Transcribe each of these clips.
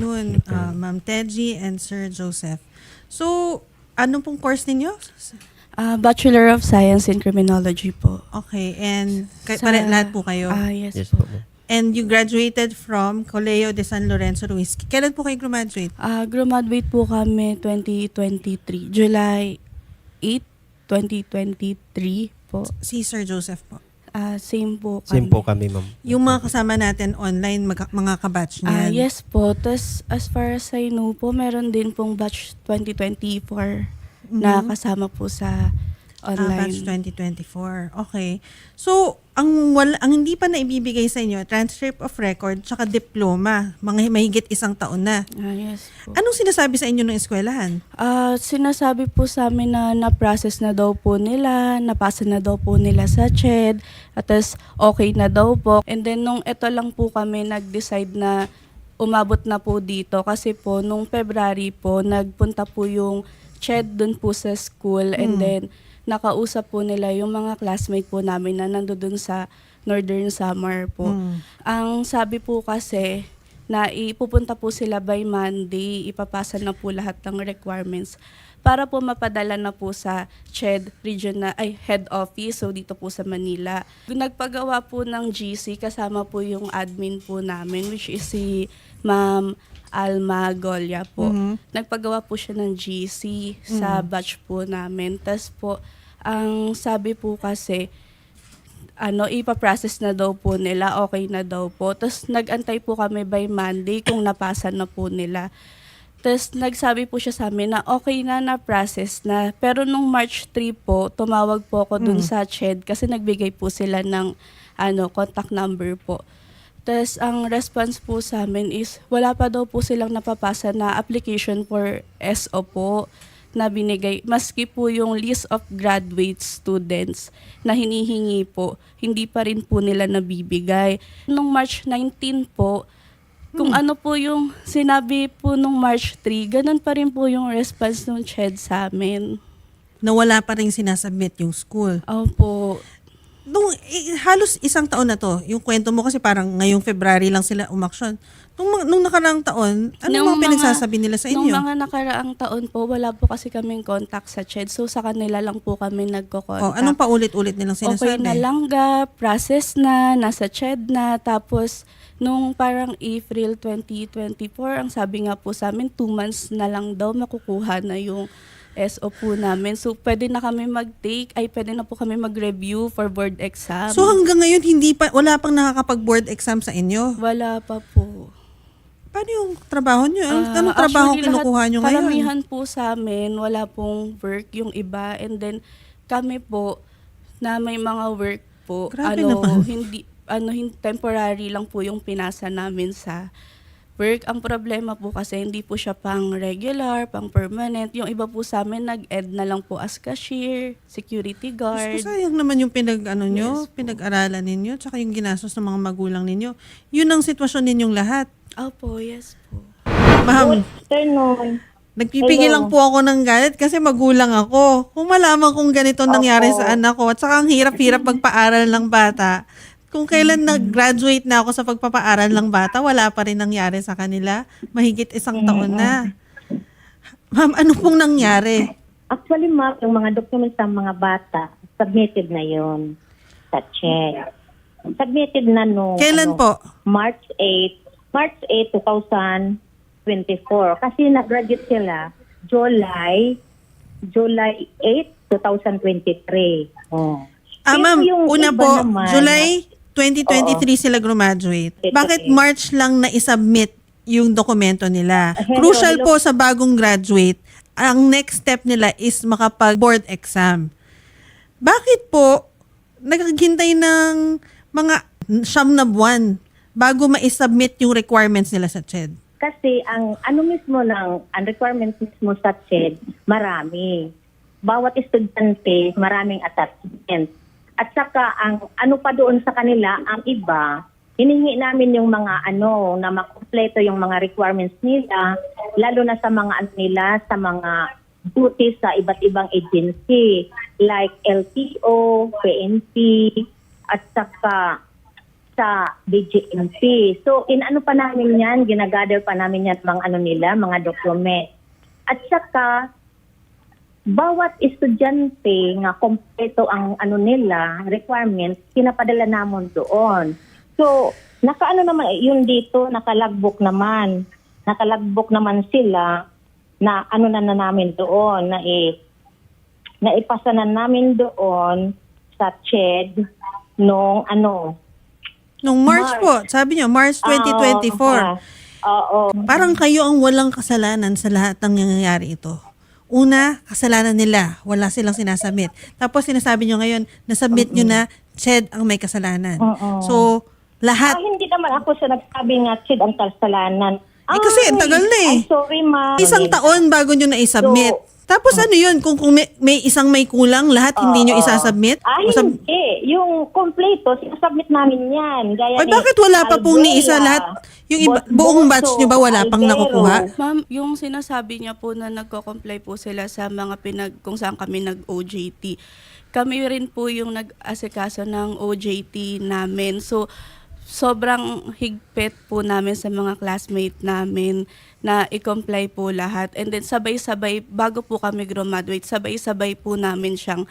afternoon, uh, Ma'am Teji and Sir Joseph. So, ano pong course ninyo? Ah, Bachelor of Science in Criminology po. Okay, and kay, Sa- pare, lahat po kayo? Ah, yes, Yes po. po. and you graduated from Colegio de San Lorenzo Ruiz. Kailan po kayo graduate? Ah, graduate po kami 2023, July 8, 2023 po. Si Sir Joseph po. Ah, same po kami. Same po kami, ma'am. Yung mga kasama natin online, mag- mga kabatch Ah, niyan. yes po. Tapos, as far as I know po, meron din pong batch 2024 na Mhm. kasama po sa Ah, online. batch 2024. Okay. So, ang wala, ang hindi pa na ibibigay sa inyo, transcript of record, tsaka diploma, mga mahigit isang taon na. Ah, yes po. Anong sinasabi sa inyo ng eskwelahan? Ah, sinasabi po sa amin na na-process na daw po nila, napasa na daw po nila sa CHED, at tas okay na daw po. And then nung ito lang po kami nag-decide na umabot na po dito kasi po nung February po nagpunta po yung CHED dun po sa school and Mm. then nakausap po nila yung mga classmate po namin na nandoon sa Northern Summer po. Mm. Ang sabi po kasi na ipupunta po sila by Monday, ipapasa na po lahat ng requirements para po mapadala na po sa CHED region na, ay head office, so dito po sa Manila. Nagpagawa po ng GC, kasama po yung admin po namin, which is si Ma'am Alma Golia po. Mhm. Nagpagawa po siya ng GC sa batch po namin. Tapos po, ang sabi po kasi, ano, ipaprocess na daw po nila, okay na daw po. Tapos nag-antay po kami by Monday kung napasa na po nila. Tapos nagsabi po siya sa amin na okay na na-process na. Pero nung March 3 po, tumawag po ako dun Mm. sa CHED kasi nagbigay po sila ng ano, contact number po. Tapos ang response po sa amin is wala pa daw po silang napapasa na application for SO po na binigay. Maski po yung list of graduate students na hinihingi po, hindi pa rin po nila nabibigay. Nung March 19 po, kung ano po yung sinabi po nung March 3, ganun pa rin po yung response ng CHED sa amin. Na wala pa rin sinasubmit yung school. Opo. Nung eh, halos isang taon na to, yung kwento mo kasi parang ngayong February lang sila umaksyon. Nung, mga- nung nakaraang taon, ano Nung mga pinagsasabi nila sa Nung inyo? mga nakaraang taon po, wala po kasi kaming contact sa CHED. So sa kanila lang po kami Oh, nagko-contact. anong paulit-ulit nilang sinasabi? Okay na langga, process na, nasa CHED na. Tapos, nung parang April 2024, ang sabi nga po sa amin, two months na lang daw makukuha na yung SO po namin. So, pwede na kami mag-take, ay pwede na po kami mag-review for board exam. So hanggang ngayon hindi pa wala pang nakakapag-board exam sa inyo. Wala pa po. Paano yung trabaho niyo? Anong, Ah, anong trabaho actually, kinukuha lahat- niyo ngayon? Karamihan po sa amin, wala pong work yung iba. And then, kami po, na may mga work po, Grabe ano, naman. hindi, ano, hin- temporary lang po yung pinasa namin sa work. Ang problema po kasi hindi po siya pang regular, pang permanent. Yung iba po sa amin, nag-ed na lang po as cashier, security Mas guard. sayang naman yung pinag ano nyo, Yes pinag-aralan ninyo, tsaka yung ginastos ng mga magulang ninyo. Yun ang sitwasyon ninyong lahat. Opo, yes po. Ma'am, afternoon. nagpipigil Hello. lang po ako ng galit kasi magulang ako. Kung malaman kong ganito nangyari Opo. sa anak ko, at saka ang hirap-hirap magpaaral ng bata, kung kailan nag-graduate na ako sa pagpapaaral ng bata, wala pa rin nangyari sa kanila. Mahigit isang taon na. Ma'am, ano pong nangyari? Actually, ma'am, yung mga documents ng mga bata, submitted na yon sa check. Submitted na no. Kailan ano, po? March 8, March 8, 2024. Kasi nag-graduate sila July, July 8, 2023. Oh. Ah, ma'am, yung una po, naman, July 2023 sila graduate. Bakit March lang na isubmit yung dokumento nila? Hello, Crucial hello. po sa bagong graduate, ang next step nila is makapag-board exam. Bakit po naghaghintay ng mga siyam na buwan bago ma-submit yung requirements nila sa CHED? Kasi ang ano mismo ng ang requirements mismo sa CHED, marami. Bawat estudyante, maraming attachment. At saka ang ano pa doon sa kanila, ang iba, hiningi namin yung mga ano na makumpleto yung mga requirements nila, lalo na sa mga ano nila, sa mga duties sa iba't ibang agency like LTO, PNP, at saka sa DGMP. So, inano pa namin yan, ginagather pa namin yan mga ano nila, mga document. At saka, bawat estudyante nga kompleto ang ano nila, requirements, pinapadala namon doon. So, nakaano naman, yun dito, nakalagbok naman. Nakalagbok naman sila na ano na, na namin doon, na i na ipasa na namin doon sa CHED nung ano. Nung March, March. po, sabi niyo, March 2024. Ah, Oo. Parang kayo ang walang kasalanan sa lahat ng nangyayari ito. Una, kasalanan nila. Wala silang sinasubmit. Tapos sinasabi nyo ngayon, nasubmit nyo na, CHED ang may kasalanan. Oo. So, lahat, Ah, hindi naman ako sa nagsabi nga CHED ang kasalanan. Eh, kasi ang tagal na eh. Ay, sorry ma'am. isang taon bago nyo na isubmit. So, Tapos ano yun, kung, kung may, may isang may kulang, lahat hindi nyo isasubmit? Ah, O sab- hindi. Yung kompleto, sinasubmit namin yan. Gaya Ay, ni bakit wala pa pong ni isa lahat? Yung iba, Bot- buong batch nyo ba wala pang nakukuha? Ma'am, yung sinasabi niya po na nagko-comply po sila sa mga pinag kung saan kami nag-OJT. Kami rin po yung nag-asikaso ng OJT namin. So sobrang higpit po namin sa mga classmate namin na i-comply po lahat. And then sabay-sabay, bago po kami graduate, sabay-sabay po namin siyang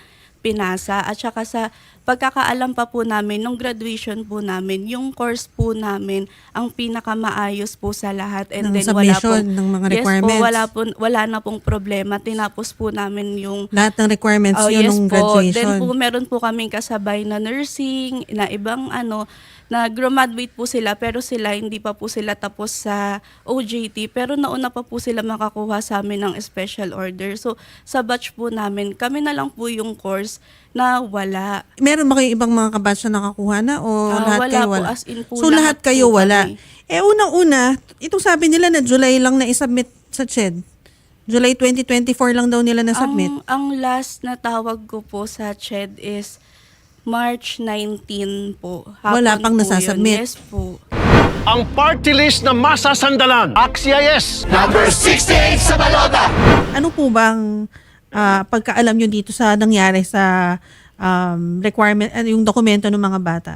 pinasa. At saka sa pagkakaalam pa po namin, nung graduation po namin, yung course po namin, ang pinakamaayos po sa lahat. And Ng then wala pong, ng mga Yes requirements. po, wala, po, wala na pong problema. Tinapos po namin yung Lahat ng requirements Oh, yun yes nung po. graduation. Then po meron po kaming kasabay na nursing, na ibang ano, na graduate po sila pero sila hindi pa po sila tapos sa OJT pero nauna pa po sila makakuha sa amin ng special order. So sa batch po namin, kami na lang po yung course na wala. Meron ba kayo ibang mga kabatch na nakakuha na o Ah, lahat wala kayo po, wala? as in po, so lahat lahat kayo po wala. kami. Eh unang-una, itong sabi nila na July lang na isubmit sa CHED. July 2024 lang daw nila na-submit. Ang, ang last na tawag ko po sa CHED is March 19 po. Hapon Wala pang po yun. nasasubmit. Yes po. ang party list na masasandalan. Axia yes! Ano po bang ah, pagkaalam nyo dito sa nangyari sa um, requirement, ano, yung dokumento ng mga bata?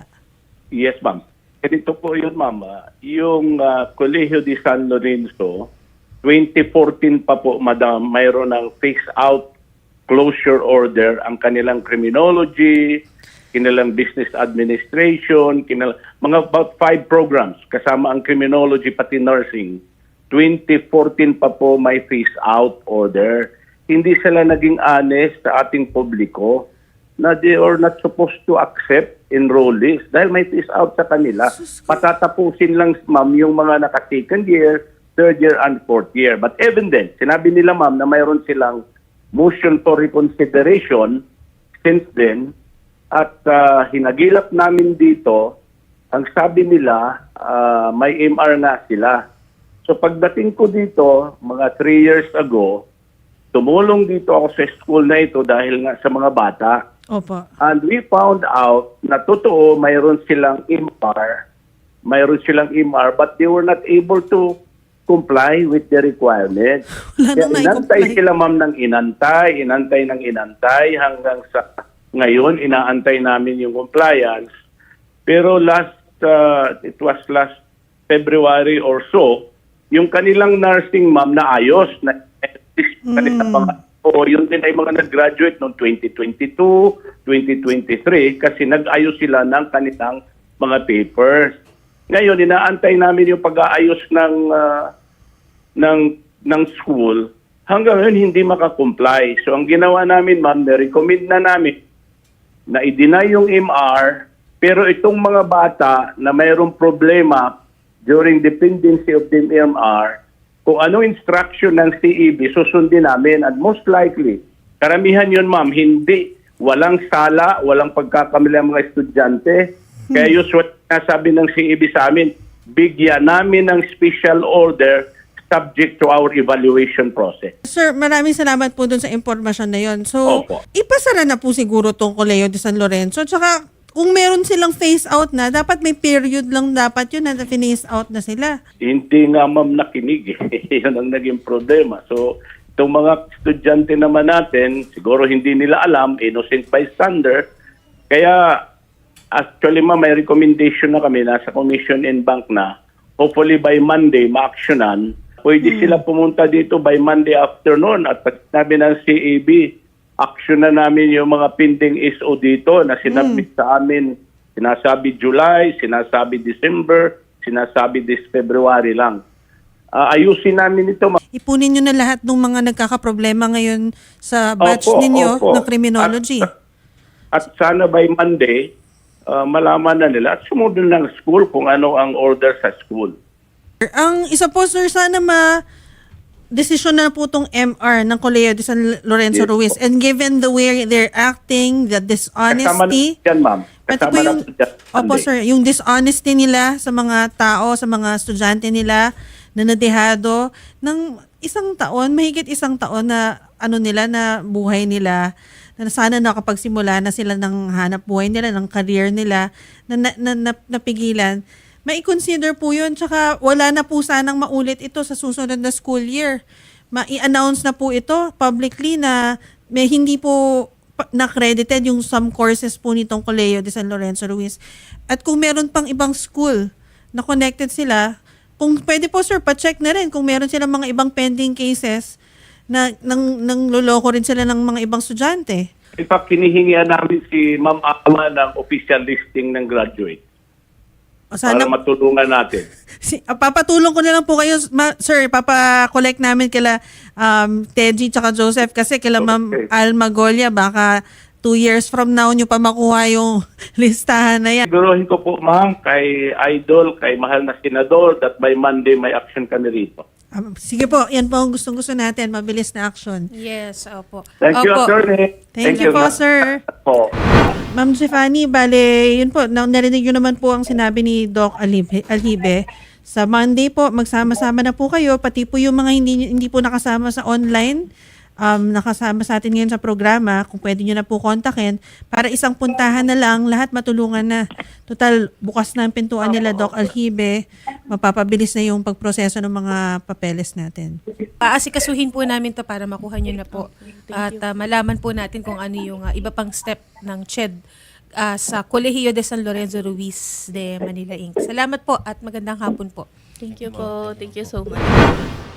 Yes, ma'am. Ganito po yun, ma'am. Ah, Yung uh, Colegio de San Lorenzo, 2014 pa po, madam, mayroon ng face-out closure order ang kanilang criminology, kanilang business administration, kanilang, mga about five programs kasama ang criminology pati nursing. 2014 pa po may face-out order. Hindi sila naging honest sa ating publiko na they are not supposed to accept enrollees dahil may face out sa kanila. Patatapusin lang, ma'am, yung mga naka-second year, third year, and fourth year. But even then, sinabi nila, ma'am, na mayroon silang motion for reconsideration since then at ah, hinagilap namin dito, ang sabi nila, ah, may MR nga sila. So pagdating ko dito, mga three years ago, tumulong dito ako sa school na ito dahil nga sa mga bata. Opo. And we found out na totoo mayroon silang MR, mayroon silang MR, but they were not able to comply with the requirements. Wala Kaya inantay sila ma'am ng inantay, inantay ng inantay hanggang sa ngayon, inaantay namin yung compliance. Pero last, uh, it was last February or so, yung kanilang nursing ma'am na ayos, na Mm. mga o yun din ay mga nag-graduate noong 2022, 2023 kasi nag-ayos sila ng kanilang mga papers. Ngayon, inaantay namin yung pag-aayos ng ah, ng ng school. Hanggang ngayon, hindi makakomply. So, ang ginawa namin, ma'am, na-recommend na namin na i-deny yung MR, pero itong mga bata na mayroong problema during dependency of the MR, kung anong instruction ng CEB, susundin namin. And most likely, karamihan yun, ma'am, hindi, walang sala, walang pagkakamali ang mga estudyante. Kaya usually, sabi ng CEB sa amin, bigyan namin ng special order subject to our evaluation process. Sir, maraming salamat po dun sa impormasyon na yon. So, Opo. ipasara na po siguro tong Colegio de San Lorenzo. Tsaka, kung meron silang phase out na, dapat may period lang dapat yun na phase out na sila. Hindi nga ma'am nakinig. eh. Yun ang naging problema. So, itong mga estudyante naman natin, siguro hindi nila alam, innocent bystander. Kaya, Actually, ma'am, may recommendation na kami, nasa commission in bank na. Hopefully by Monday, ma-actionan. Pwede sila pumunta dito by Monday afternoon at sinabi ng CAB, action na namin yung mga pending SO dito na sinabit sa amin. Sinasabi July, sinasabi December, sinasabi this February lang. Ah, ayusin namin ito. Ipunin nyo na lahat ng mga nagkakaproblema ngayon sa batch Opo, ninyo opo. ng criminology. At, at sana by Monday, ah, malaman na nila at sumunod ng school kung ano ang order sa school. Ang isa po, sir, sana ma desisyon na po itong MR ng Colegio de San Lorenzo Yes Ruiz. po. And given the way they're acting, the Kasama dishonesty, po yan, ma'am. Pati Kasama po yung, po dyan, opo sir, yung dishonesty nila sa mga tao, sa mga estudyante nila na nadehado ng isang taon, mahigit isang taon na ano nila na buhay nila na sana nakapagsimula na sila ng hanap buhay nila, ng career nila, na, na, na, na- napigilan. May consider po yun. Tsaka wala na po sanang maulit ito sa susunod na school year. Ma-i-announce na po ito publicly na may hindi po na-credited yung some courses po nitong Colegio de San Lorenzo Ruiz. At kung meron pang ibang school na connected sila, kung pwede po sir, pa-check na rin kung meron silang mga ibang pending cases na nang, nang loloko rin sila ng mga ibang estudyante. In fact, hinihingian namin si Ma'am Ama ng official listing ng graduate O para sana, matulungan natin. si, ah, papatulong ko na lang po kayo, ma, sir, papa-collect namin kila um, Teji tsaka Joseph kasi kila Ma'am Okay. Alma Golia, baka two years from now nyo pa makuha yung listahan na yan. Siguruhin ko po, ma'am, kay Idol, kay mahal na senador, that by Monday may action kami rito. Um, sige po, yan po ang gustong-gusto natin, mabilis na action. Yes, opo. Thank you, Opo. attorney. Thank you po, sir. Po. Ma'am Stefani, bale, yun po, na- narinig yun naman po ang sinabi ni Doc Alhibe. Alhibe. Sa Monday po, magsama-sama na po kayo, pati po yung mga hindi, hindi po nakasama sa online, um, nakasama sa atin ngayon sa programa, kung pwede nyo na po kontakin, para isang puntahan na lang, lahat matulungan na. Total, bukas na ang pintuan nila, Doc Alhibe, mapapabilis na yung pagproseso ng mga papeles natin. Aasikasuhin po namin to para makuha nyo na po. At ah, malaman po natin kung ano yung ah, iba pang step ng CHED ah, sa Colegio de San Lorenzo Ruiz de Manila Inc. Salamat po at magandang hapon po. Thank you po. Thank you so much.